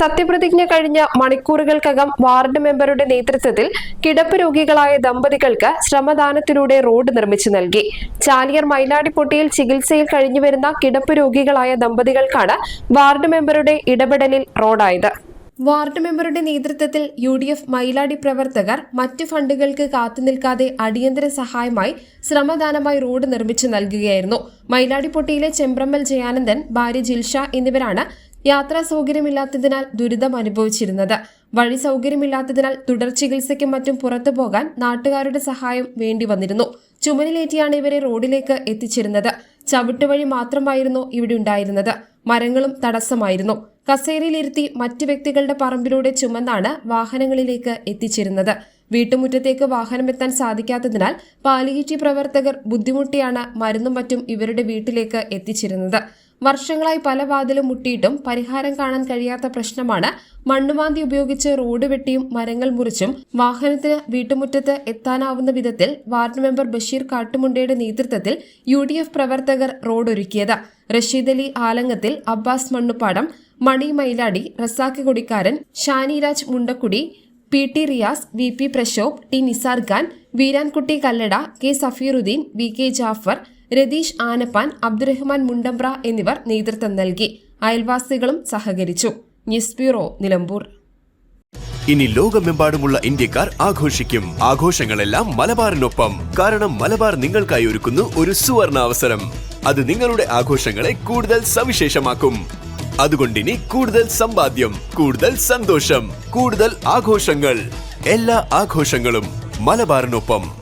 സത്യപ്രതിജ്ഞ കഴിഞ്ഞ മണിക്കൂറുകൾക്കകം വാർഡ് മെമ്പറുടെ നേതൃത്വത്തിൽ കിടപ്പ് രോഗികളായ ദമ്പതികൾക്ക് ശ്രമദാനത്തിലൂടെ റോഡ് നിർമ്മിച്ചു നൽകി. ചാലിയർ മൈലാടിപ്പൊട്ടിയിൽ ചികിത്സയിൽ കഴിഞ്ഞുവരുന്ന കിടപ്പ് രോഗികളായ ദമ്പതികൾക്കാണ് വാർഡ് മെമ്പറുടെ ഇടപെടലിൽ റോഡായത്. വാർഡ് മെമ്പറുടെ നേതൃത്വത്തിൽ യു ഡി എഫ് മൈലാടി പ്രവർത്തകർ മറ്റ് ഫണ്ടുകൾക്ക് കാത്തുനിൽക്കാതെ അടിയന്തര സഹായമായി ശ്രമദാനമായി റോഡ് നിർമ്മിച്ചു നൽകുകയായിരുന്നു. മൈലാടിപ്പൊട്ടിയിലെ ചെമ്പ്രമ്മൽ ജയാനന്ദൻ ഭാര്യ ജിൽഷ എന്നിവരാണ് യാത്രാ സൗകര്യമില്ലാത്തതിനാൽ ദുരിതം അനുഭവിച്ചിരുന്നത്. വഴി സൗകര്യമില്ലാത്തതിനാൽ തുടർ ചികിത്സയ്ക്കും മറ്റും പുറത്തു പോകാൻ നാട്ടുകാരുടെ സഹായം വേണ്ടി വന്നിരുന്നു. ചുമലിലേറ്റിയാണ് ഇവരെ റോഡിലേക്ക് എത്തിച്ചിരുന്നത്. ചവിട്ടുവഴി മാത്രമായിരുന്നു ഇവിടെ ഉണ്ടായിരുന്നത്. മരങ്ങളും തടസ്സമായിരുന്നു. കസേരയിലിരുത്തി മറ്റു വ്യക്തികളുടെ പറമ്പിലൂടെ ചുമന്നാണ് വാഹനങ്ങളിലേക്ക് എത്തിച്ചിരുന്നത്. വീട്ടുമുറ്റത്തേക്ക് വാഹനം എത്താൻ സാധിക്കാത്തതിനാൽ പാലിയേറ്റീവ് പ്രവർത്തകർ ബുദ്ധിമുട്ടിയാണ് മരുന്നും മറ്റും ഇവരുടെ വീട്ടിലേക്ക് എത്തിച്ചിരുന്നത്. വർഷങ്ങളായി പല വാതിലും മുട്ടിയിട്ടും പരിഹാരം കാണാൻ കഴിയാത്ത പ്രശ്നമാണ് മണ്ണുമാന്തി ഉപയോഗിച്ച് റോഡ് വെട്ടിയും മരങ്ങൾ മുറിച്ചും വാഹനത്തിന് വീട്ടുമുറ്റത്ത് എത്താനാവുന്ന വിധത്തിൽ വാർഡ് മെമ്പർ ബഷീർ കാട്ടുമുണ്ടയുടെ നേതൃത്വത്തിൽ യു പ്രവർത്തകർ റോഡ് ഒരുക്കിയത് Rasheed Ali Alangathil Abbas Mannuppadam Mani Mailadi Razak Kodikkaran Shaniraj Mundakkudi P T Riyas V P Prashobh T Nisar Khan Veerankutty Kallada K Safeeruddin V K Jafar Ratheesh Anappan Abdurahman Mundambra എന്നിവർ നേതൃത്വം നൽകി. അയൽവാസികളും സഹകരിച്ചു. News bureau Nilambur. ഇനി ലോകമെമ്പാടുമുള്ള ഇന്ത്യക്കാർ ആഘോഷിക്കും. ആഘോഷങ്ങളെല്ലാം മലബാറിനൊപ്പം. കാരണം മലബാർ നിങ്ങൾക്കായി ഒരുക്കുന്നു ഒരു സുവർണ അവസരം അത് നിങ്ങളുടെ ആഘോഷങ്ങളെ കൂടുതൽ സവിശേഷമാക്കും. അതുകൊണ്ടിനി കൂടുതൽ സമ്പാദ്യം കൂടുതൽ സന്തോഷം കൂടുതൽ ആഘോഷങ്ങൾ. എല്ലാ ആഘോഷങ്ങളും മലബാറിനൊപ്പം.